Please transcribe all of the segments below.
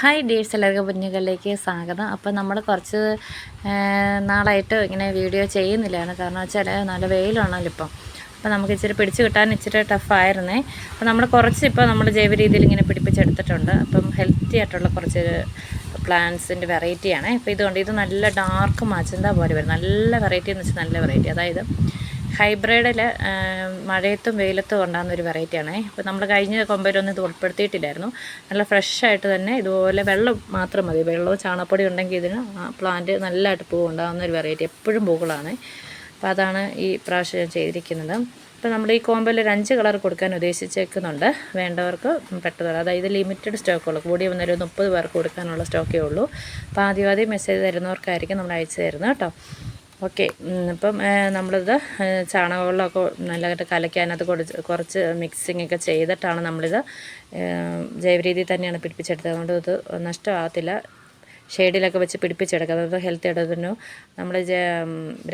Hi ഡേഴ്സ് എല്ലാവർക്കും കുഞ്ഞുകളിലേക്ക് സ്വാഗതം. അപ്പോൾ നമ്മൾ കുറച്ച് നാളായിട്ട് ഇങ്ങനെ വീഡിയോ ചെയ്യുന്നില്ലാണ് കാരണം വെച്ചാൽ നല്ല വെയിലാണല്ലോ ഇപ്പം. അപ്പോൾ നമുക്ക് ഇച്ചിരി പിടിച്ച് കിട്ടാൻ ഇച്ചിരി ടഫായിരുന്നേ അപ്പോൾ നമ്മൾ കുറച്ച് ഇപ്പോൾ നമ്മൾ ജൈവ രീതിയിൽ ഇങ്ങനെ പിടിപ്പിച്ചെടുത്തിട്ടുണ്ട്. അപ്പം ഹെൽത്തി ആയിട്ടുള്ള കുറച്ച് പ്ലാന്റ്സിന്റെ വെറൈറ്റിയാണ് അപ്പോൾ ഇതുകൊണ്ട് ഇത് നല്ല ഡാർക്ക് മച്ചന്ത പോലെ വരും? നല്ല വെറൈറ്റി എന്ന് വെച്ചാൽ നല്ല വെറൈറ്റി അതായത് ഹൈബ്രിഡിൽ മഴയത്തും വെയിലത്തും ഉണ്ടാകുന്ന ഒരു വെറൈറ്റിയാണ്. അപ്പോൾ നമ്മൾ കഴിഞ്ഞ കൊമ്പയിലൊന്നും ഇത് ഉൾപ്പെടുത്തിയിട്ടില്ലായിരുന്നു. നല്ല ഫ്രഷായിട്ട് തന്നെ ഇതുപോലെ വെള്ളം മാത്രം മതി. വെള്ളവും ചാണകപ്പൊടി ഉണ്ടെങ്കിൽ ഇതിന് പ്ലാന്റ് നല്ലതായിട്ട് പൂ ഉണ്ടാകുന്ന ഒരു വെറൈറ്റി എപ്പോഴും പൂക്കളാണ്. അപ്പോൾ അതാണ് ഈ പ്രാവശ്യം ചെയ്തിരിക്കുന്നത്. അപ്പോൾ നമ്മൾ ഈ കോമ്പയിൽ ഒരു അഞ്ച് കളർ കൊടുക്കാൻ ഉദ്ദേശിച്ചേക്കുന്നുണ്ട്. വേണ്ടവർക്ക് പെട്ടെന്ന് അതായത് ലിമിറ്റഡ് സ്റ്റോക്കുള്ളൂ കൂടി വന്നൊരു മുപ്പത് പേർക്ക് കൊടുക്കാനുള്ള സ്റ്റോക്കേ ഉള്ളൂ. അപ്പോൾ ആദ്യം ആദ്യം മെസ്സേജ് തരുന്നവർക്കായിരിക്കും നമ്മൾ അയച്ചു തരുന്നത് കേട്ടോ. ഓക്കെ ഇപ്പം നമ്മളിത് ചാണകവെള്ളമൊക്കെ നല്ലതായിട്ട് കലക്കാനകത്ത് അതിനകത്ത് കുറച്ച് മിക്സിംഗ് ഒക്കെ ചെയ്തിട്ടാണ് നമ്മളിത് ജൈവ രീതിയിൽ തന്നെയാണ് പിടിപ്പിച്ചെടുത്തത്. അതുകൊണ്ട് ഇത് നഷ്ടമാകത്തില്ല. ഷെയ്ഡിലൊക്കെ വെച്ച് പിടിപ്പിച്ചെടുക്കാം അതായത് ഹെൽത്ത് എടുത്തതിനു നമ്മൾ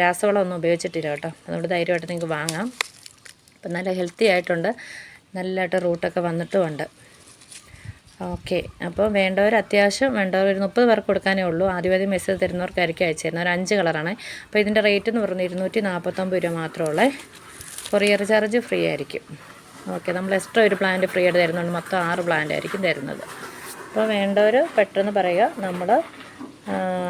രാസവളമൊന്നും ഉപയോഗിച്ചിട്ടില്ല കേട്ടോ. അതുകൊണ്ട് ധൈര്യമായിട്ട് നിങ്ങൾക്ക് വാങ്ങാം. അപ്പം നല്ല ഹെൽത്തി ആയിട്ടുണ്ട്. നല്ലതായിട്ട് റൂട്ടൊക്കെ വന്നിട്ടുമുണ്ട്. ഓക്കെ. അപ്പോൾ വേണ്ടവർ അത്യാവശ്യം വേണ്ടവർ ഒരു മുപ്പത് പേർക്ക് കൊടുക്കാനേ ഉള്ളൂ. ആദ്യമാദ്യം മെസ്സേജ് തരുന്നവർക്കായിരിക്കും അയച്ചു തരുന്നത് ഒരു അഞ്ച് കളറാണ്. അപ്പോൾ ഇതിന്റെ റേറ്റ് എന്ന് പറഞ്ഞാൽ ഇരുന്നൂറ്റി നാൽപ്പത്തൊമ്പത് രൂപ മാത്രമുള്ളേ കൊറിയർ ചാർജ് ഫ്രീ ആയിരിക്കും. ഓക്കെ നമ്മൾ എക്സ്ട്രാ ഒരു പ്ലാന്റ് ഫ്രീ ആയിട്ട് തരുന്നുണ്ട്. മൊത്തം ആറ് പ്ലാന്റ് ആയിരിക്കും തരുന്നത്. അപ്പോൾ വേണ്ടവർ പെട്ടെന്ന് പറയുക നമ്മൾ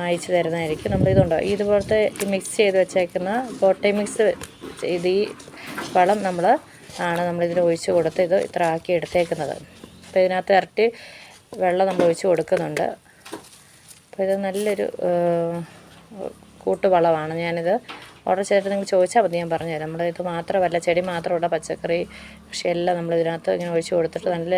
അയച്ചു തരുന്നതായിരിക്കും. നമ്മൾ ഇതുണ്ടോ ഇതുപോലത്തെ മിക്സ് ചെയ്ത് വെച്ചേക്കുന്ന കോട്ടയം മിക്സ് ഇത് ഈ വളം നമ്മൾ ആണ് നമ്മളിതിൽ ഒഴിച്ച് കൊടുത്ത് ഇത് ഇത്ര ആക്കി എടുത്തേക്കുന്നത്. അപ്പോൾ ഇതിനകത്ത് ഇരട്ടി വെള്ളം നമ്മൾ ഒഴിച്ച് കൊടുക്കുന്നുണ്ട്. അപ്പോൾ ഇത് നല്ലൊരു കൂട്ടുവളമാണ് ഞാനിത് ഓർഡർ ചെയ്തിട്ട് നിങ്ങൾ ചോദിച്ചാൽ മതി ഞാൻ പറഞ്ഞുതരാം. നമ്മൾ ഇത് മാത്രമല്ല ചെടി മാത്രമല്ല പച്ചക്കറി കൃഷിയെല്ലാം നമ്മൾ ഇതിനകത്ത് ഇങ്ങനെ ഒഴിച്ച് കൊടുത്തിട്ട് നല്ല